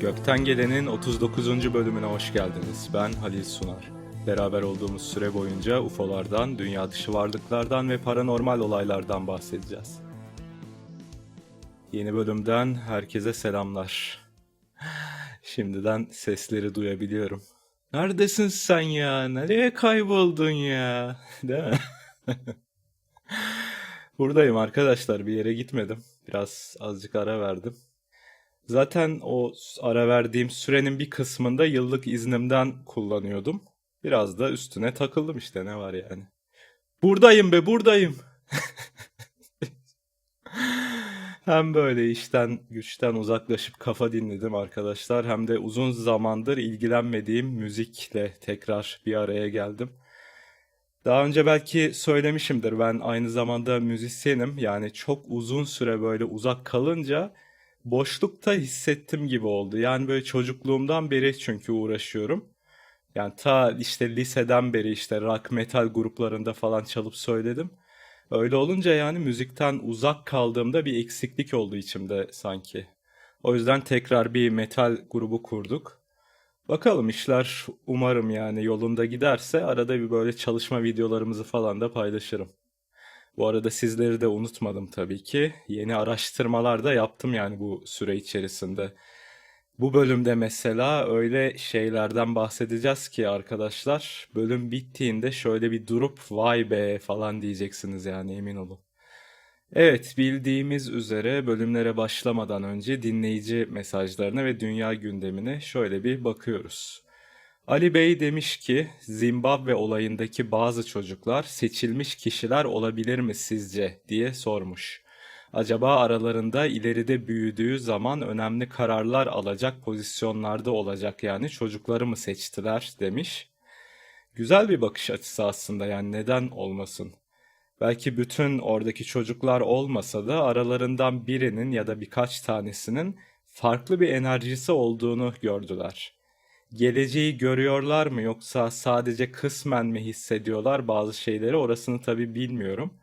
Gökten Gelen'in 39. bölümüne hoş geldiniz. Ben Halil Sunar. Beraber olduğumuz süre boyunca UFO'lardan, dünya dışı varlıklardan ve paranormal olaylardan bahsedeceğiz. Yeni bölümden herkese selamlar. Şimdiden sesleri duyabiliyorum. Neredesin sen ya? Nereye kayboldun ya? Değil mi? Buradayım arkadaşlar. Bir yere gitmedim. Biraz azıcık ara verdim. Zaten o ara verdiğim sürenin bir kısmında yıllık iznimden kullanıyordum. Biraz da üstüne takıldım işte ne var yani. Buradayım be buradayım. Hem böyle işten güçten uzaklaşıp kafa dinledim arkadaşlar hem de uzun zamandır ilgilenmediğim müzikle tekrar bir araya geldim. Daha önce belki söylemişimdir ben aynı zamanda müzisyenim yani çok uzun süre böyle uzak kalınca boşlukta hissettim gibi oldu. Yani böyle çocukluğumdan beri çünkü uğraşıyorum. Yani ta işte liseden beri işte rock metal gruplarında falan çalıp söyledim. Öyle olunca yani müzikten uzak kaldığımda bir eksiklik oldu içimde sanki. O yüzden tekrar bir metal grubu kurduk. Bakalım işler umarım yani yolunda giderse arada bir böyle çalışma videolarımızı falan da paylaşırım. Bu arada sizleri de unutmadım tabii ki. Yeni araştırmalar da yaptım yani bu süre içerisinde. Bu bölümde mesela öyle şeylerden bahsedeceğiz ki arkadaşlar bölüm bittiğinde şöyle bir durup vay be falan diyeceksiniz yani emin olun. Evet bildiğimiz üzere bölümlere başlamadan önce dinleyici mesajlarına ve dünya gündemine şöyle bir bakıyoruz. Ali Bey demiş ki Zimbabwe olayındaki bazı çocuklar seçilmiş kişiler olabilir mi sizce diye sormuş. Acaba aralarında ileride büyüdüğü zaman önemli kararlar alacak pozisyonlarda olacak yani çocukları mı seçtiler demiş. Güzel bir bakış açısı aslında yani neden olmasın. Belki bütün oradaki çocuklar olmasa da aralarından birinin ya da birkaç tanesinin farklı bir enerjisi olduğunu gördüler. Geleceği görüyorlar mı yoksa sadece kısmen mi hissediyorlar bazı şeyleri orasını tabii bilmiyorum.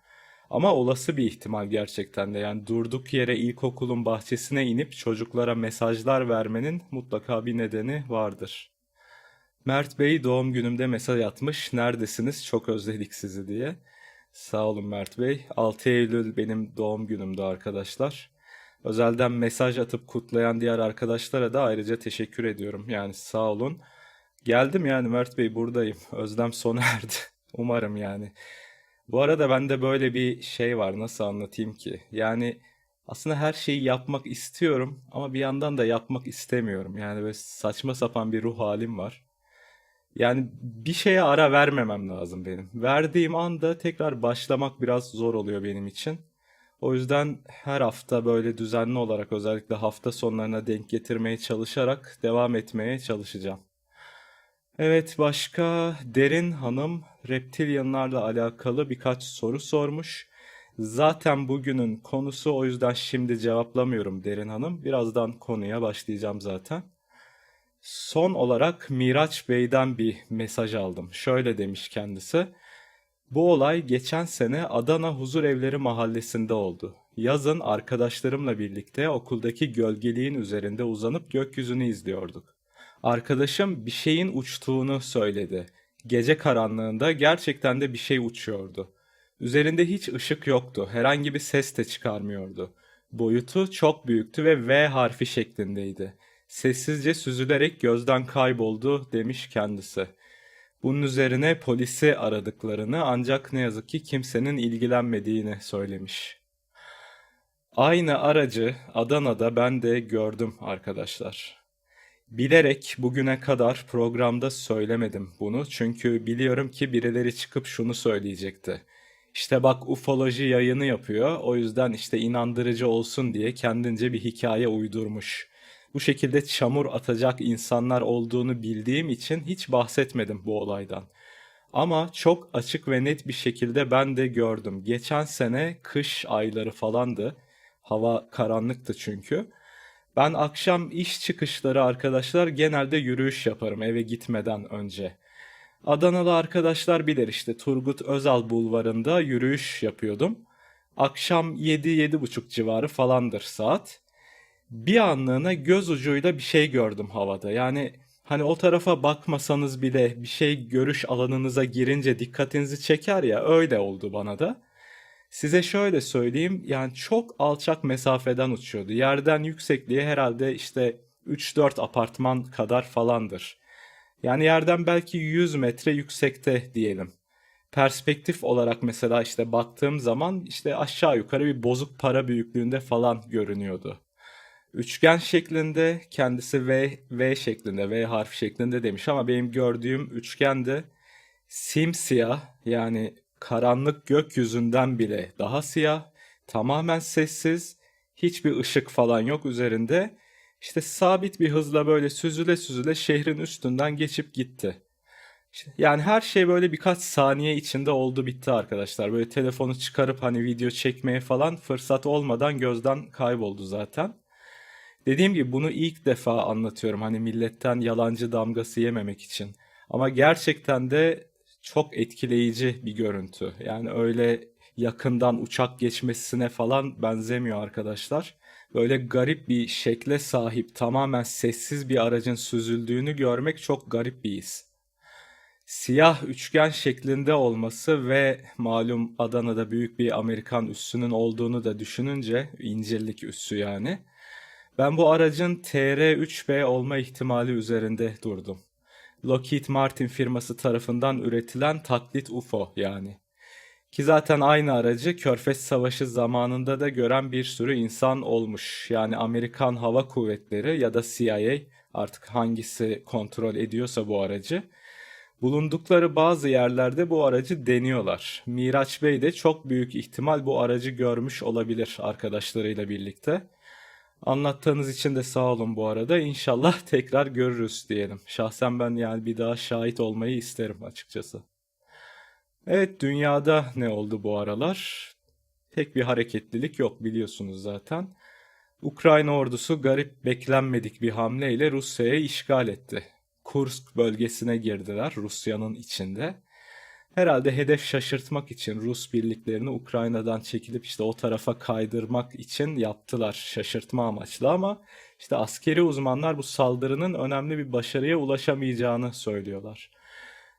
Ama olası bir ihtimal gerçekten de yani durduk yere ilkokulun bahçesine inip çocuklara mesajlar vermenin mutlaka bir nedeni vardır. Mert Bey doğum günümde mesaj atmış. Neredesiniz? Çok özledik sizi diye. Sağ olun Mert Bey. 6 Eylül benim doğum günümdü arkadaşlar. Özelden mesaj atıp kutlayan diğer arkadaşlara da ayrıca teşekkür ediyorum. Yani sağ olun. Geldim yani Mert Bey buradayım. Özlem sona erdi. Umarım yani. Bu arada bende böyle bir şey var. Nasıl anlatayım ki? Yani aslında her şeyi yapmak istiyorum ama bir yandan da yapmak istemiyorum. Yani böyle saçma sapan bir ruh halim var. Yani bir şeye ara vermemem lazım benim. Verdiğim anda tekrar başlamak biraz zor oluyor benim için. O yüzden her hafta böyle düzenli olarak özellikle hafta sonlarına denk getirmeye çalışarak devam etmeye çalışacağım. Evet başka Derin Hanım reptilyanlarla alakalı birkaç soru sormuş. Zaten bugünün konusu o yüzden şimdi cevaplamıyorum Derin Hanım. Birazdan konuya başlayacağım zaten. Son olarak Miraç Bey'den bir mesaj aldım. Şöyle demiş kendisi. Bu olay geçen sene Adana Huzur Evleri mahallesinde oldu. Yazın arkadaşlarımla birlikte okuldaki gölgeliğin üzerinde uzanıp gökyüzünü izliyorduk. Arkadaşım bir şeyin uçtuğunu söyledi. Gece karanlığında gerçekten de bir şey uçuyordu. Üzerinde hiç ışık yoktu, herhangi bir ses de çıkarmıyordu. Boyutu çok büyüktü ve V harfi şeklindeydi. Sessizce süzülerek gözden kayboldu demiş kendisi. Bunun üzerine polisi aradıklarını ancak ne yazık ki kimsenin ilgilenmediğini söylemiş. Aynı aracı Adana'da ben de gördüm arkadaşlar. Bilerek bugüne kadar programda söylemedim bunu çünkü biliyorum ki birileri çıkıp şunu söyleyecekti. İşte bak ufoloji yayını yapıyor o yüzden işte inandırıcı olsun diye kendince bir hikaye uydurmuş. Bu şekilde çamur atacak insanlar olduğunu bildiğim için hiç bahsetmedim bu olaydan. Ama çok açık ve net bir şekilde ben de gördüm. Geçen sene kış ayları falandı. Hava karanlıktı çünkü. Ben akşam iş çıkışları arkadaşlar genelde yürüyüş yaparım eve gitmeden önce. Adanalı arkadaşlar bilir işte Turgut Özal bulvarında yürüyüş yapıyordum. Akşam 7-7.30 civarı falandır saat. Bir anlığına göz ucuyla bir şey gördüm havada. Yani hani o tarafa bakmasanız bile bir şey görüş alanınıza girince dikkatinizi çeker ya öyle oldu bana da. Size şöyle söyleyeyim yani çok alçak mesafeden uçuyordu. Yerden yüksekliği herhalde işte 3-4 apartman kadar falandır. Yani yerden belki 100 metre yüksekte diyelim. Perspektif olarak mesela işte baktığım zaman işte aşağı yukarı bir bozuk para büyüklüğünde falan görünüyordu. Üçgen şeklinde kendisi V, V şeklinde V harf şeklinde demiş ama benim gördüğüm üçgen de simsiyah yani karanlık gökyüzünden bile daha siyah, tamamen sessiz, hiçbir ışık falan yok üzerinde. İşte sabit bir hızla böyle süzüle süzüle şehrin üstünden geçip gitti. İşte yani her şey böyle birkaç saniye içinde oldu bitti arkadaşlar. Böyle telefonu çıkarıp hani video çekmeye falan fırsat olmadan gözden kayboldu zaten. Dediğim gibi bunu ilk defa anlatıyorum hani milletten yalancı damgası yememek için. Ama gerçekten de çok etkileyici bir görüntü. Yani öyle yakından uçak geçmesine falan benzemiyor arkadaşlar. Böyle garip bir şekle sahip tamamen sessiz bir aracın süzüldüğünü görmek çok garip bir his. Siyah üçgen şeklinde olması ve malum Adana'da büyük bir Amerikan üssünün olduğunu da düşününce incirlik üssü yani. Ben bu aracın TR-3B olma ihtimali üzerinde durdum. Lockheed Martin firması tarafından üretilen taklit UFO yani. Ki zaten aynı aracı Körfez Savaşı zamanında da gören bir sürü insan olmuş. Yani Amerikan Hava Kuvvetleri ya da CIA artık hangisi kontrol ediyorsa bu aracı. Bulundukları bazı yerlerde bu aracı deniyorlar. Miraç Bey de çok büyük ihtimal bu aracı görmüş olabilir arkadaşlarıyla birlikte. Anlattığınız için de sağ olun bu arada. İnşallah tekrar görürüz diyelim. Şahsen ben yani bir daha şahit olmayı isterim açıkçası. Evet dünyada ne oldu bu aralar? Pek bir hareketlilik yok biliyorsunuz zaten. Ukrayna ordusu garip beklenmedik bir hamleyle Rusya'ya işgal etti. Kursk bölgesine girdiler Rusya'nın içinde. Herhalde hedef şaşırtmak için Rus birliklerini Ukrayna'dan çekilip işte o tarafa kaydırmak için yaptılar şaşırtma amaçlı ama işte askeri uzmanlar bu saldırının önemli bir başarıya ulaşamayacağını söylüyorlar.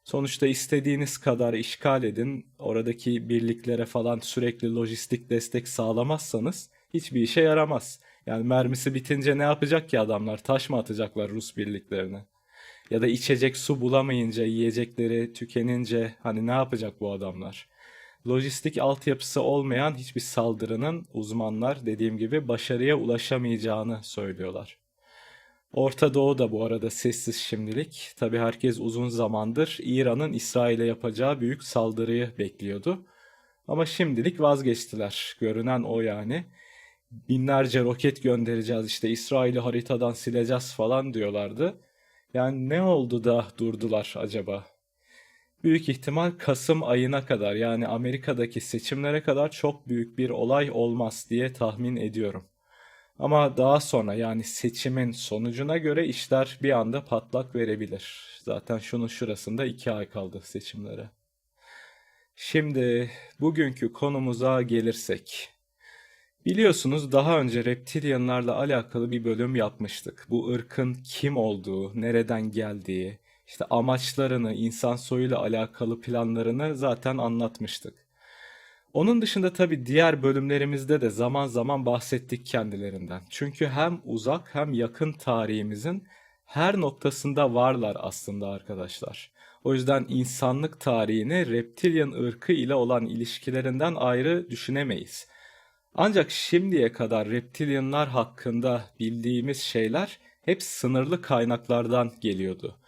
Sonuçta istediğiniz kadar işgal edin, oradaki birliklere falan sürekli lojistik destek sağlamazsanız hiçbir işe yaramaz. Yani mermisi bitince ne yapacak ki adamlar? Taş mı atacaklar Rus birliklerine? Ya da içecek su bulamayınca, yiyecekleri tükenince hani ne yapacak bu adamlar? Lojistik altyapısı olmayan hiçbir saldırının uzmanlar dediğim gibi başarıya ulaşamayacağını söylüyorlar. Orta Doğu da bu arada sessiz şimdilik. Tabi herkes uzun zamandır İran'ın İsrail'e yapacağı büyük saldırıyı bekliyordu. Ama şimdilik vazgeçtiler. Görünen o yani. Binlerce roket göndereceğiz işte İsrail'i haritadan sileceğiz falan diyorlardı. Yani ne oldu da durdular acaba? Büyük ihtimal Kasım ayına kadar yani Amerika'daki seçimlere kadar çok büyük bir olay olmaz diye tahmin ediyorum. Ama daha sonra yani seçimin sonucuna göre işler bir anda patlak verebilir. Zaten şunun şurasında iki ay kaldı seçimlere. Şimdi bugünkü konumuza gelirsek. Biliyorsunuz daha önce reptilyanlarla alakalı bir bölüm yapmıştık. Bu ırkın kim olduğu, nereden geldiği, işte amaçlarını, insan soyuyla alakalı planlarını zaten anlatmıştık. Onun dışında tabii diğer bölümlerimizde de zaman zaman bahsettik kendilerinden. Çünkü hem uzak hem yakın tarihimizin her noktasında varlar aslında arkadaşlar. O yüzden insanlık tarihini reptilyan ırkı ile olan ilişkilerinden ayrı düşünemeyiz. Ancak şimdiye kadar reptilyanlar hakkında bildiğimiz şeyler hep sınırlı kaynaklardan geliyordu.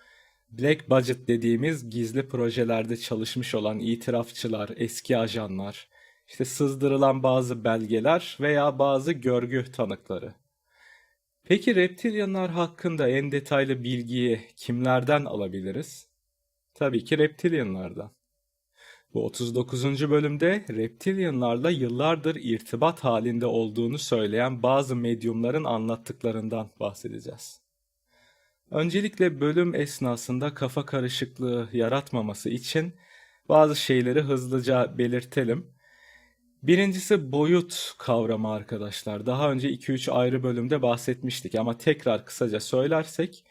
Black Budget dediğimiz gizli projelerde çalışmış olan itirafçılar, eski ajanlar, işte sızdırılan bazı belgeler veya bazı görgü tanıkları. Peki reptilyanlar hakkında en detaylı bilgiyi kimlerden alabiliriz? Tabii ki reptilyanlardan. Bu 39. bölümde reptilyanlarla yıllardır irtibat halinde olduğunu söyleyen bazı medyumların anlattıklarından bahsedeceğiz. Öncelikle bölüm esnasında kafa karışıklığı yaratmaması için bazı şeyleri hızlıca belirtelim. Birincisi boyut kavramı arkadaşlar. Daha önce 2-3 ayrı bölümde bahsetmiştik ama tekrar kısaca söylersek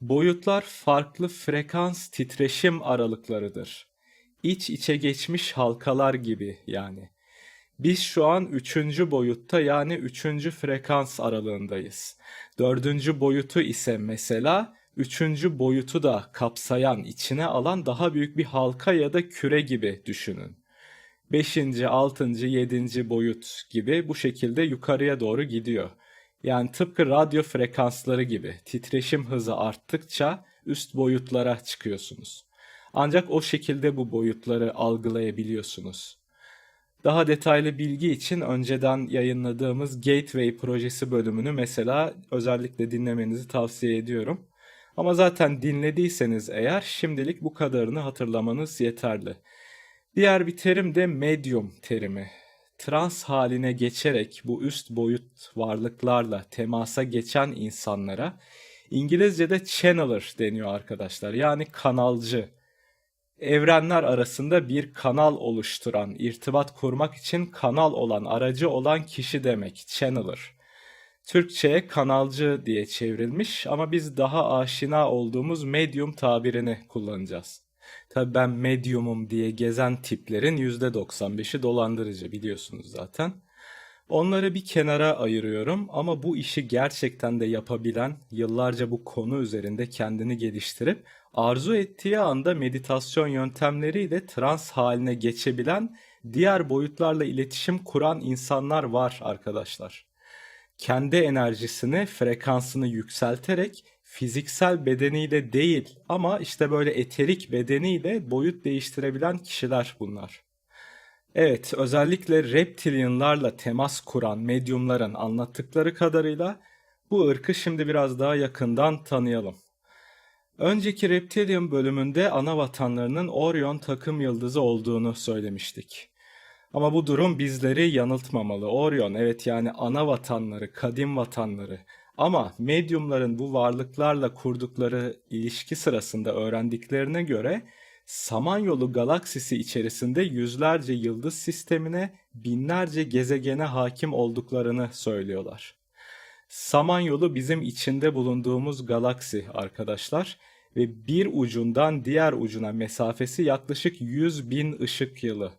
boyutlar farklı frekans titreşim aralıklarıdır. İç içe geçmiş halkalar gibi yani. Biz şu an üçüncü boyutta yani üçüncü frekans aralığındayız. Dördüncü boyutu ise mesela üçüncü boyutu da kapsayan, içine alan daha büyük bir halka ya da küre gibi düşünün. Beşinci, altıncı, yedinci boyut gibi bu şekilde yukarıya doğru gidiyor. Yani tıpkı radyo frekansları gibi titreşim hızı arttıkça üst boyutlara çıkıyorsunuz. Ancak o şekilde bu boyutları algılayabiliyorsunuz. Daha detaylı bilgi için önceden yayınladığımız Gateway projesi bölümünü mesela özellikle dinlemenizi tavsiye ediyorum. Ama zaten dinlediyseniz eğer şimdilik bu kadarını hatırlamanız yeterli. Diğer bir terim de medium terimi. Trans haline geçerek bu üst boyut varlıklarla temasa geçen insanlara İngilizce'de channeler deniyor arkadaşlar. Yani kanalcı. Evrenler arasında bir kanal oluşturan, irtibat kurmak için kanal olan, aracı olan kişi demek. Channeler. Türkçe'ye kanalcı diye çevrilmiş ama biz daha aşina olduğumuz medium tabirini kullanacağız. Tabii ben medyumum diye gezen tiplerin %95'i dolandırıcı biliyorsunuz zaten. Onları bir kenara ayırıyorum ama bu işi gerçekten de yapabilen, yıllarca bu konu üzerinde kendini geliştirip arzu ettiği anda meditasyon yöntemleriyle trans haline geçebilen, diğer boyutlarla iletişim kuran insanlar var arkadaşlar. Kendi enerjisini, frekansını yükselterek fiziksel bedeniyle değil ama işte böyle eterik bedeniyle boyut değiştirebilen kişiler bunlar. Evet, özellikle reptilianlarla temas kuran medyumların anlattıkları kadarıyla bu ırkı şimdi biraz daha yakından tanıyalım. Önceki Reptilian bölümünde ana vatanlarının Orion takım yıldızı olduğunu söylemiştik. Ama bu durum bizleri yanıltmamalı. Orion evet yani ana vatanları, kadim vatanları ama medyumların bu varlıklarla kurdukları ilişki sırasında öğrendiklerine göre Samanyolu galaksisi içerisinde yüzlerce yıldız sistemine, binlerce gezegene hakim olduklarını söylüyorlar. Samanyolu bizim içinde bulunduğumuz galaksi arkadaşlar ve bir ucundan diğer ucuna mesafesi yaklaşık 100 bin ışık yılı.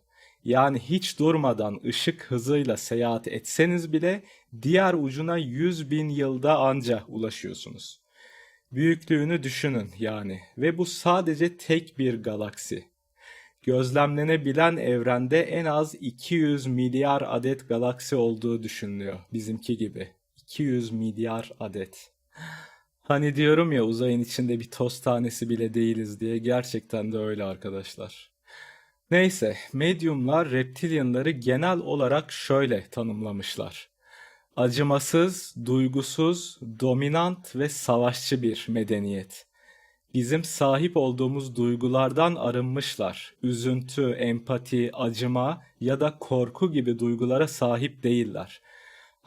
Yani hiç durmadan ışık hızıyla seyahat etseniz bile diğer ucuna 100 bin yılda anca ulaşıyorsunuz. Büyüklüğünü düşünün yani ve bu sadece tek bir galaksi. Gözlemlenebilen evrende en az 200 milyar adet galaksi olduğu düşünülüyor bizimki gibi. 200 milyar adet. Hani diyorum ya uzayın içinde bir toz tanesi bile değiliz diye gerçekten de öyle arkadaşlar. Neyse, medyumlar reptilianları genel olarak şöyle tanımlamışlar. Acımasız, duygusuz, dominant ve savaşçı bir medeniyet. Bizim sahip olduğumuz duygulardan arınmışlar. Üzüntü, empati, acıma ya da korku gibi duygulara sahip değiller.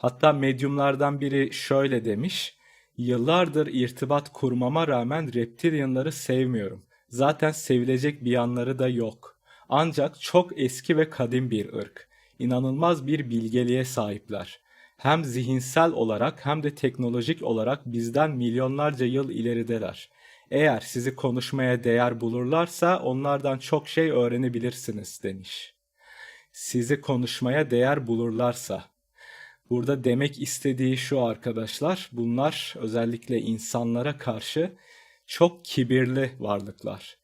Hatta medyumlardan biri şöyle demiş: Yıllardır irtibat kurmama rağmen reptilianları sevmiyorum. Zaten sevilecek bir yanları da yok. Ancak çok eski ve kadim bir ırk. İnanılmaz bir bilgeliğe sahipler. Hem zihinsel olarak hem de teknolojik olarak bizden milyonlarca yıl ilerideler. Eğer sizi konuşmaya değer bulurlarsa onlardan çok şey öğrenebilirsiniz demiş. Sizi konuşmaya değer bulurlarsa. Burada demek istediği şu arkadaşlar, bunlar özellikle insanlara karşı çok kibirli varlıklar.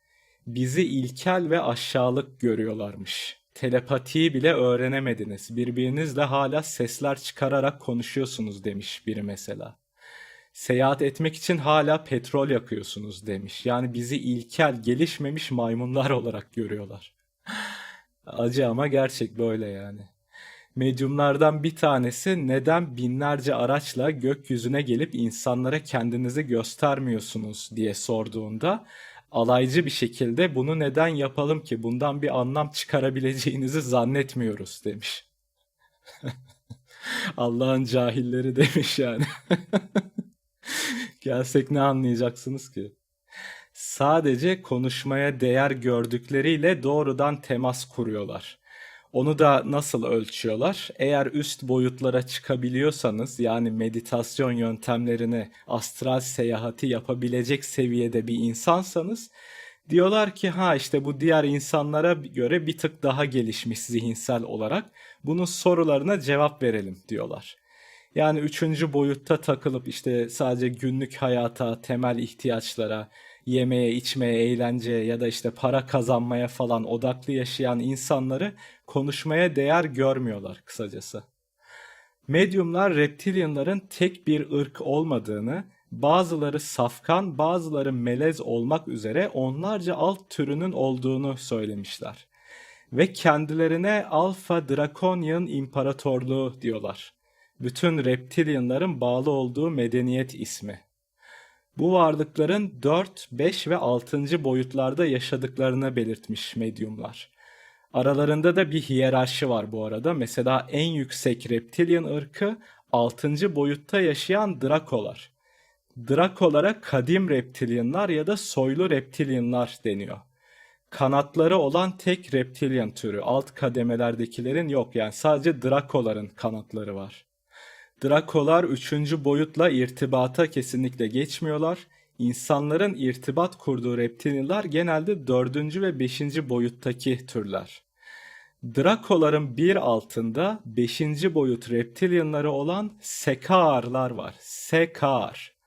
Bizi ilkel ve aşağılık görüyorlarmış. Telepatiyi bile öğrenemediniz. Birbirinizle hala sesler çıkararak konuşuyorsunuz demiş biri mesela. Seyahat etmek için hala petrol yakıyorsunuz demiş. Yani bizi ilkel, gelişmemiş maymunlar olarak görüyorlar. Acı ama gerçek böyle yani. Medyumlardan bir tanesi neden binlerce araçla gökyüzüne gelip insanlara kendinizi göstermiyorsunuz diye sorduğunda alaycı bir şekilde bunu neden yapalım ki bundan bir anlam çıkarabileceğinizi zannetmiyoruz demiş. Allah'ın cahilleri demiş yani. Gelsek ne anlayacaksınız ki? Sadece konuşmaya değer gördükleriyle doğrudan temas kuruyorlar. Onu da nasıl ölçüyorlar? Eğer üst boyutlara çıkabiliyorsanız yani meditasyon yöntemlerini, astral seyahati yapabilecek seviyede bir insansanız diyorlar ki ha işte bu diğer insanlara göre bir tık daha gelişmiş zihinsel olarak. Bunun sorularına cevap verelim diyorlar. Yani üçüncü boyutta takılıp işte sadece günlük hayata, temel ihtiyaçlara, yemeye, içmeye, eğlenceye ya da işte para kazanmaya falan odaklı yaşayan insanları konuşmaya değer görmüyorlar kısacası. Medyumlar reptilianların tek bir ırk olmadığını, bazıları safkan, bazıları melez olmak üzere onlarca alt türünün olduğunu söylemişler. Ve kendilerine Alpha Draconian İmparatorluğu diyorlar. Bütün reptilianların bağlı olduğu medeniyet ismi. Bu varlıkların 4, 5 ve 6. boyutlarda yaşadıklarını belirtmiş medyumlar. Aralarında da bir hiyerarşi var bu arada. Mesela en yüksek reptilian ırkı 6. boyutta yaşayan Drakolar. Drakolara kadim reptilianlar ya da soylu reptilianlar deniyor. Kanatları olan tek reptilian türü. Alt kademelerdekilerin yok yani sadece Drakoların kanatları var. Drakolar üçüncü boyutla irtibata kesinlikle geçmiyorlar. İnsanların irtibat kurduğu reptilianlar genelde dördüncü ve beşinci boyuttaki türler. Drakoların bir altında beşinci boyut reptilianları olan Sekarlar var. Sekar.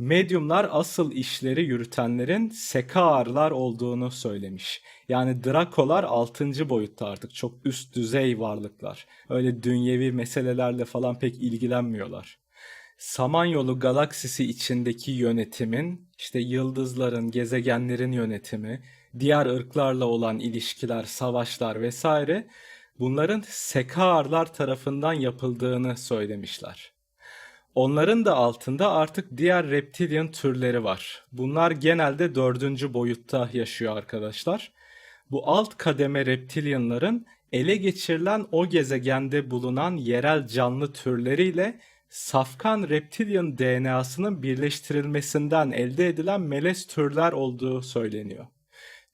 Medyumlar asıl işleri yürütenlerin Sekarlar olduğunu söylemiş. Yani Drakolar 6. boyutta artık çok üst düzey varlıklar. Öyle dünyevi meselelerle falan pek ilgilenmiyorlar. Samanyolu galaksisi içindeki yönetimin, işte yıldızların, gezegenlerin yönetimi, diğer ırklarla olan ilişkiler, savaşlar vesaire bunların Sekarlar tarafından yapıldığını söylemişler. Onların da altında artık diğer reptilian türleri var. Bunlar genelde dördüncü boyutta yaşıyor arkadaşlar. Bu alt kademe reptilianların ele geçirilen o gezegende bulunan yerel canlı türleriyle safkan reptilian DNA'sının birleştirilmesinden elde edilen melez türler olduğu söyleniyor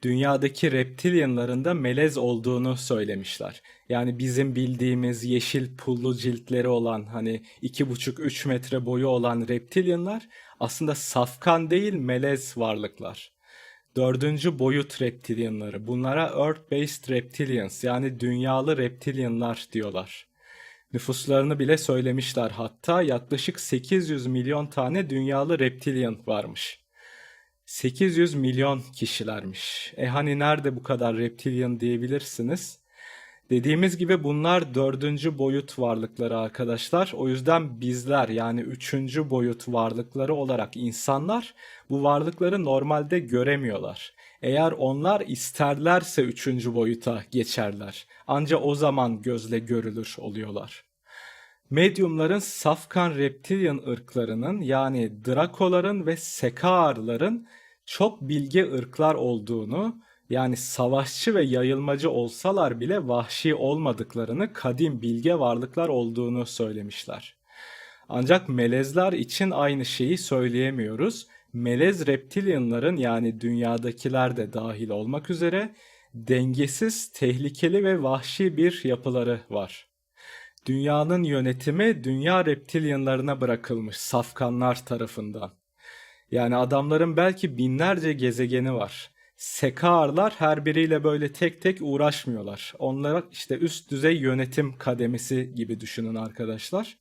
dünyadaki reptilianların da melez olduğunu söylemişler. Yani bizim bildiğimiz yeşil pullu ciltleri olan hani 2,5-3 metre boyu olan reptilianlar aslında safkan değil melez varlıklar. Dördüncü boyut reptilianları. Bunlara Earth-based reptilians yani dünyalı reptilianlar diyorlar. Nüfuslarını bile söylemişler hatta yaklaşık 800 milyon tane dünyalı reptilian varmış. 800 milyon kişilermiş. E hani nerede bu kadar reptilian diyebilirsiniz. Dediğimiz gibi bunlar dördüncü boyut varlıkları arkadaşlar. O yüzden bizler yani üçüncü boyut varlıkları olarak insanlar bu varlıkları normalde göremiyorlar. Eğer onlar isterlerse üçüncü boyuta geçerler. Ancak o zaman gözle görülür oluyorlar. Medyumların safkan reptilian ırklarının yani Drakoların ve Sekarların çok bilge ırklar olduğunu yani savaşçı ve yayılmacı olsalar bile vahşi olmadıklarını kadim bilge varlıklar olduğunu söylemişler. Ancak melezler için aynı şeyi söyleyemiyoruz. Melez reptilianların yani dünyadakiler de dahil olmak üzere dengesiz, tehlikeli ve vahşi bir yapıları var. Dünyanın yönetimi dünya reptilianlarına bırakılmış safkanlar tarafından. Yani adamların belki binlerce gezegeni var. Sekarlar her biriyle böyle tek tek uğraşmıyorlar. Onlara işte üst düzey yönetim kademesi gibi düşünün arkadaşlar.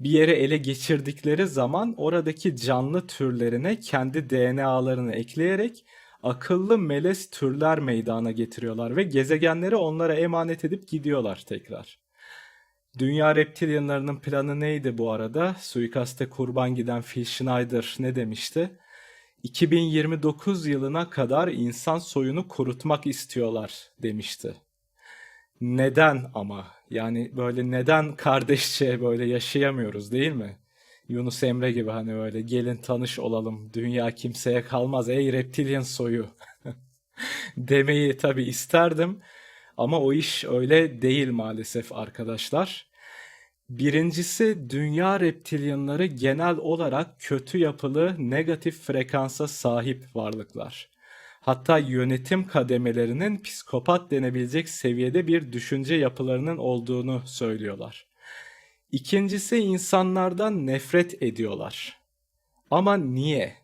Bir yere ele geçirdikleri zaman oradaki canlı türlerine kendi DNA'larını ekleyerek akıllı melez türler meydana getiriyorlar ve gezegenleri onlara emanet edip gidiyorlar tekrar. Dünya reptilyanlarının planı neydi bu arada? Suikaste kurban giden Phil Schneider ne demişti? 2029 yılına kadar insan soyunu kurutmak istiyorlar demişti. Neden ama? Yani böyle neden kardeşçe böyle yaşayamıyoruz değil mi? Yunus Emre gibi hani böyle gelin tanış olalım dünya kimseye kalmaz ey reptilyan soyu demeyi tabi isterdim ama o iş öyle değil maalesef arkadaşlar. Birincisi dünya reptilyanları genel olarak kötü yapılı negatif frekansa sahip varlıklar. hatta yönetim kademelerinin psikopat denebilecek seviyede bir düşünce yapılarının olduğunu söylüyorlar. İkincisi insanlardan nefret ediyorlar. Ama niye?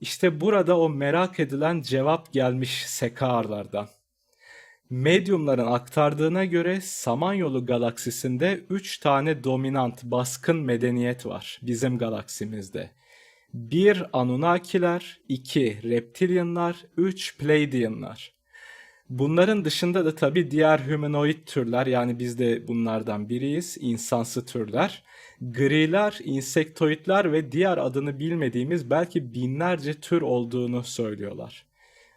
İşte burada o merak edilen cevap gelmiş Sekarlardan. Medyumların aktardığına göre Samanyolu galaksisinde 3 tane dominant baskın medeniyet var bizim galaksimizde. 1 Anunnakiler, 2 Reptilianlar, 3 Pleiadianlar. Bunların dışında da tabii diğer humanoid türler yani biz de bunlardan biriyiz, insansı türler. Griler, insektoidler ve diğer adını bilmediğimiz belki binlerce tür olduğunu söylüyorlar.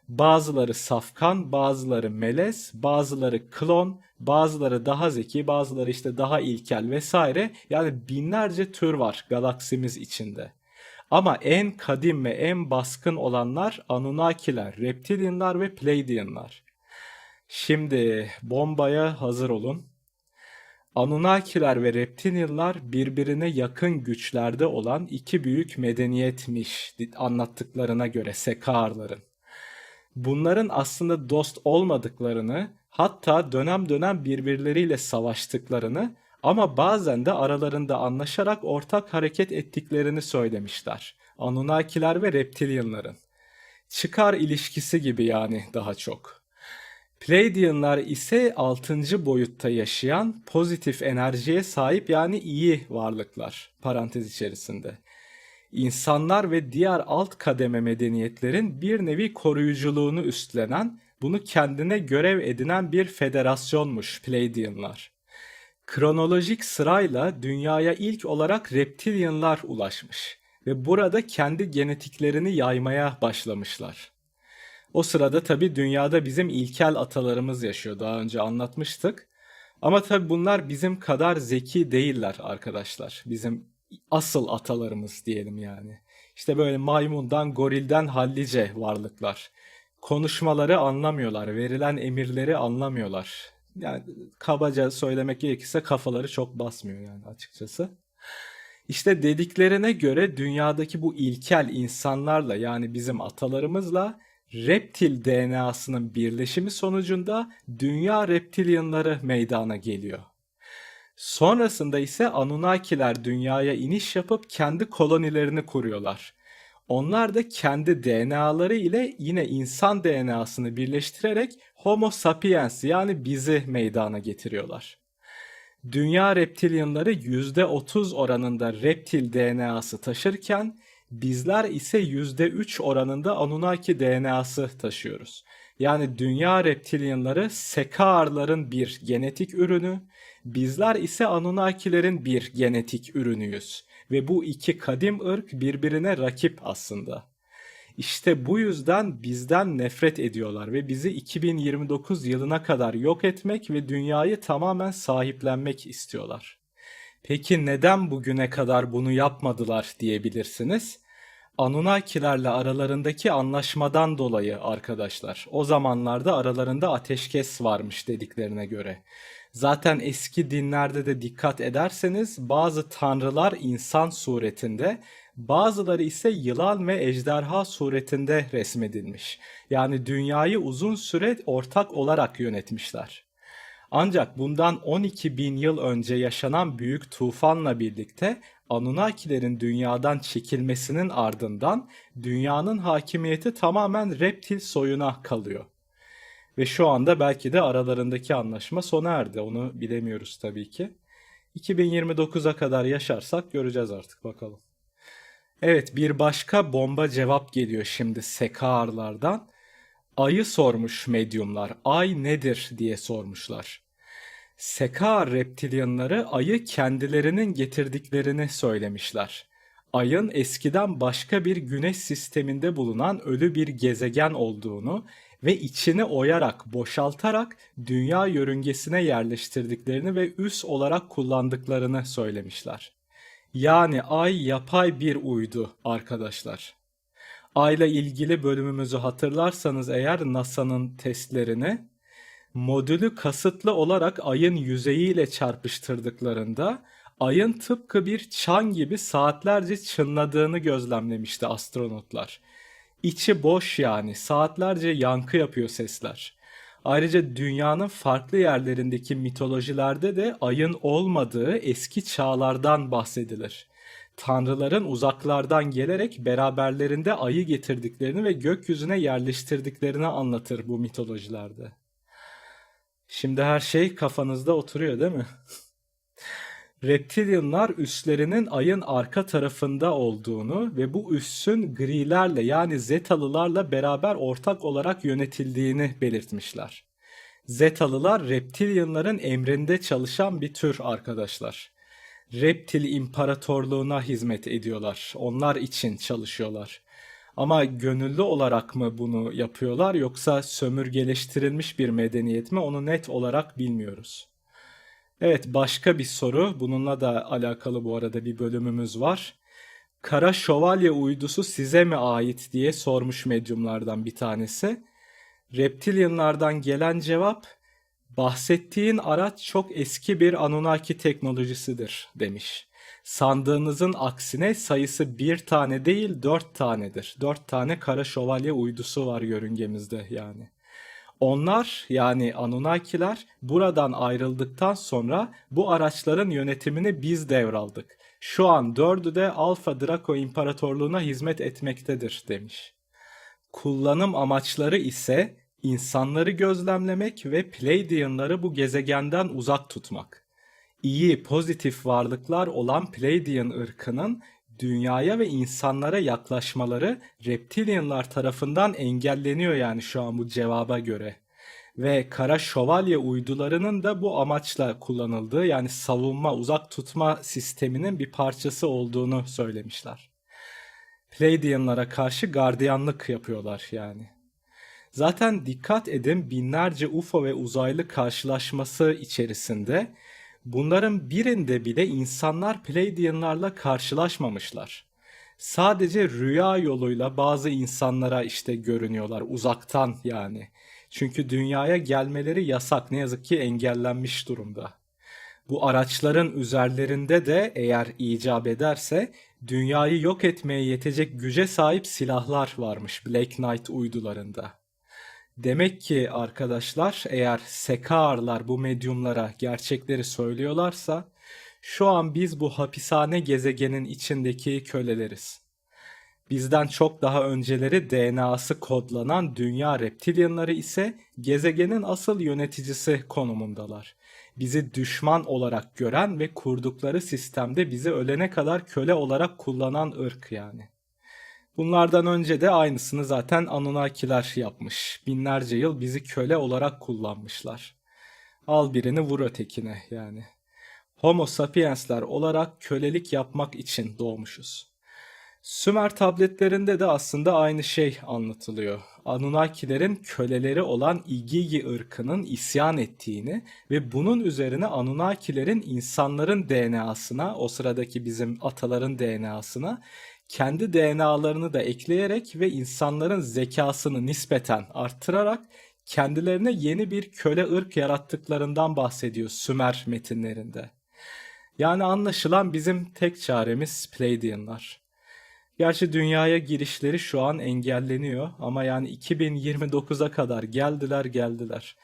Bazıları safkan, bazıları melez, bazıları klon, bazıları daha zeki, bazıları işte daha ilkel vesaire. Yani binlerce tür var galaksimiz içinde. Ama en kadim ve en baskın olanlar Anunnakiler, Reptilianlar ve Pleiadianlar. Şimdi bombaya hazır olun. Anunnakiler ve Reptilianlar birbirine yakın güçlerde olan iki büyük medeniyetmiş anlattıklarına göre Sekarların. Bunların aslında dost olmadıklarını, hatta dönem dönem birbirleriyle savaştıklarını ama bazen de aralarında anlaşarak ortak hareket ettiklerini söylemişler. Anunnakiler ve Reptilianların. Çıkar ilişkisi gibi yani daha çok. Pleiadianlar ise 6. boyutta yaşayan pozitif enerjiye sahip yani iyi varlıklar parantez içerisinde. İnsanlar ve diğer alt kademe medeniyetlerin bir nevi koruyuculuğunu üstlenen, bunu kendine görev edinen bir federasyonmuş Pleiadianlar. Kronolojik sırayla dünyaya ilk olarak Reptilianlar ulaşmış ve burada kendi genetiklerini yaymaya başlamışlar. O sırada tabi dünyada bizim ilkel atalarımız yaşıyor. Daha önce anlatmıştık. Ama tabi bunlar bizim kadar zeki değiller arkadaşlar. Bizim asıl atalarımız diyelim yani. İşte böyle maymundan, gorilden hallice varlıklar. Konuşmaları anlamıyorlar, verilen emirleri anlamıyorlar. Yani kabaca söylemek gerekirse kafaları çok basmıyor yani açıkçası. İşte dediklerine göre dünyadaki bu ilkel insanlarla yani bizim atalarımızla reptil DNA'sının birleşimi sonucunda dünya reptilianları meydana geliyor. Sonrasında ise Anunnakiler dünyaya iniş yapıp kendi kolonilerini kuruyorlar. Onlar da kendi DNA'ları ile yine insan DNA'sını birleştirerek Homo sapiens yani bizi meydana getiriyorlar. Dünya reptilianları %30 oranında reptil DNA'sı taşırken bizler ise %3 oranında Anunnaki DNA'sı taşıyoruz. Yani dünya reptilianları Sekarların bir genetik ürünü, bizler ise Anunnakilerin bir genetik ürünüyüz. Ve bu iki kadim ırk birbirine rakip aslında. İşte bu yüzden bizden nefret ediyorlar ve bizi 2029 yılına kadar yok etmek ve dünyayı tamamen sahiplenmek istiyorlar. Peki neden bugüne kadar bunu yapmadılar diyebilirsiniz? Anunnakilerle aralarındaki anlaşmadan dolayı arkadaşlar. O zamanlarda aralarında ateşkes varmış dediklerine göre. Zaten eski dinlerde de dikkat ederseniz bazı tanrılar insan suretinde, bazıları ise yılan ve ejderha suretinde resmedilmiş. Yani dünyayı uzun süre ortak olarak yönetmişler. Ancak bundan 12 bin yıl önce yaşanan büyük tufanla birlikte Anunnakilerin dünyadan çekilmesinin ardından dünyanın hakimiyeti tamamen reptil soyuna kalıyor. Ve şu anda belki de aralarındaki anlaşma sona erdi. Onu bilemiyoruz tabii ki. 2029'a kadar yaşarsak göreceğiz artık bakalım. Evet bir başka bomba cevap geliyor şimdi Sekarlardan. Ayı sormuş medyumlar. Ay nedir diye sormuşlar. Sekar reptilyanları ayı kendilerinin getirdiklerini söylemişler. Ayın eskiden başka bir güneş sisteminde bulunan ölü bir gezegen olduğunu ve içini oyarak, boşaltarak dünya yörüngesine yerleştirdiklerini ve üs olarak kullandıklarını söylemişler. Yani ay yapay bir uydu arkadaşlar. Ayla ilgili bölümümüzü hatırlarsanız eğer NASA'nın testlerini modülü kasıtlı olarak ayın yüzeyiyle çarpıştırdıklarında ayın tıpkı bir çan gibi saatlerce çınladığını gözlemlemişti astronotlar. İçi boş yani. Saatlerce yankı yapıyor sesler. Ayrıca dünyanın farklı yerlerindeki mitolojilerde de ayın olmadığı eski çağlardan bahsedilir. Tanrıların uzaklardan gelerek beraberlerinde ayı getirdiklerini ve gökyüzüne yerleştirdiklerini anlatır bu mitolojilerde. Şimdi her şey kafanızda oturuyor değil mi? Reptilianlar üslerinin ayın arka tarafında olduğunu ve bu üssün grilerle yani Zetalılarla beraber ortak olarak yönetildiğini belirtmişler. Zetalılar Reptilianların emrinde çalışan bir tür arkadaşlar. Reptil İmparatorluğuna hizmet ediyorlar. Onlar için çalışıyorlar. Ama gönüllü olarak mı bunu yapıyorlar yoksa sömürgeleştirilmiş bir medeniyet mi onu net olarak bilmiyoruz. Evet başka bir soru. Bununla da alakalı bu arada bir bölümümüz var. Kara Şövalye uydusu size mi ait diye sormuş medyumlardan bir tanesi. Reptilianlardan gelen cevap bahsettiğin araç çok eski bir Anunnaki teknolojisidir demiş. Sandığınızın aksine sayısı bir tane değil dört tanedir. Dört tane kara şövalye uydusu var yörüngemizde yani. Onlar yani Anunnakiler buradan ayrıldıktan sonra bu araçların yönetimini biz devraldık. Şu an dördü de Alfa Draco İmparatorluğuna hizmet etmektedir demiş. Kullanım amaçları ise insanları gözlemlemek ve Pleiadianları bu gezegenden uzak tutmak. İyi, pozitif varlıklar olan Pleiadian ırkının dünyaya ve insanlara yaklaşmaları reptilianlar tarafından engelleniyor yani şu an bu cevaba göre. Ve kara şövalye uydularının da bu amaçla kullanıldığı yani savunma, uzak tutma sisteminin bir parçası olduğunu söylemişler. Pleiadianlara karşı gardiyanlık yapıyorlar yani. Zaten dikkat edin binlerce UFO ve uzaylı karşılaşması içerisinde bunların birinde bile insanlar Pleiadianlarla karşılaşmamışlar. Sadece rüya yoluyla bazı insanlara işte görünüyorlar uzaktan yani. Çünkü dünyaya gelmeleri yasak ne yazık ki engellenmiş durumda. Bu araçların üzerlerinde de eğer icap ederse dünyayı yok etmeye yetecek güce sahip silahlar varmış Black Knight uydularında. Demek ki arkadaşlar eğer Sekarlar bu medyumlara gerçekleri söylüyorlarsa şu an biz bu hapishane gezegenin içindeki köleleriz. Bizden çok daha önceleri DNA'sı kodlanan dünya reptilyanları ise gezegenin asıl yöneticisi konumundalar. Bizi düşman olarak gören ve kurdukları sistemde bizi ölene kadar köle olarak kullanan ırk yani. Bunlardan önce de aynısını zaten Anunnakiler yapmış. Binlerce yıl bizi köle olarak kullanmışlar. Al birini vur ötekine yani. Homo sapiensler olarak kölelik yapmak için doğmuşuz. Sümer tabletlerinde de aslında aynı şey anlatılıyor. Anunnakilerin köleleri olan Igigi ırkının isyan ettiğini ve bunun üzerine Anunnakilerin insanların DNA'sına, o sıradaki bizim ataların DNA'sına kendi DNA'larını da ekleyerek ve insanların zekasını nispeten arttırarak kendilerine yeni bir köle ırk yarattıklarından bahsediyor Sümer metinlerinde. Yani anlaşılan bizim tek çaremiz Pleiadianlar. Gerçi dünyaya girişleri şu an engelleniyor ama yani 2029'a kadar geldiler geldiler.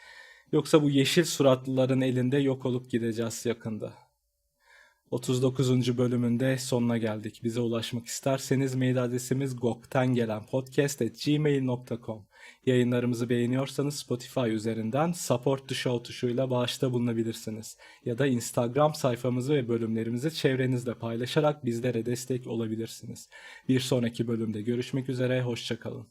Yoksa bu yeşil suratlıların elinde yok olup gideceğiz yakında. 39. bölümünde sonuna geldik. Bize ulaşmak isterseniz mail adresimiz gokten Yayınlarımızı beğeniyorsanız Spotify üzerinden support the show tuşuyla bağışta bulunabilirsiniz. Ya da Instagram sayfamızı ve bölümlerimizi çevrenizde paylaşarak bizlere destek olabilirsiniz. Bir sonraki bölümde görüşmek üzere, hoşçakalın.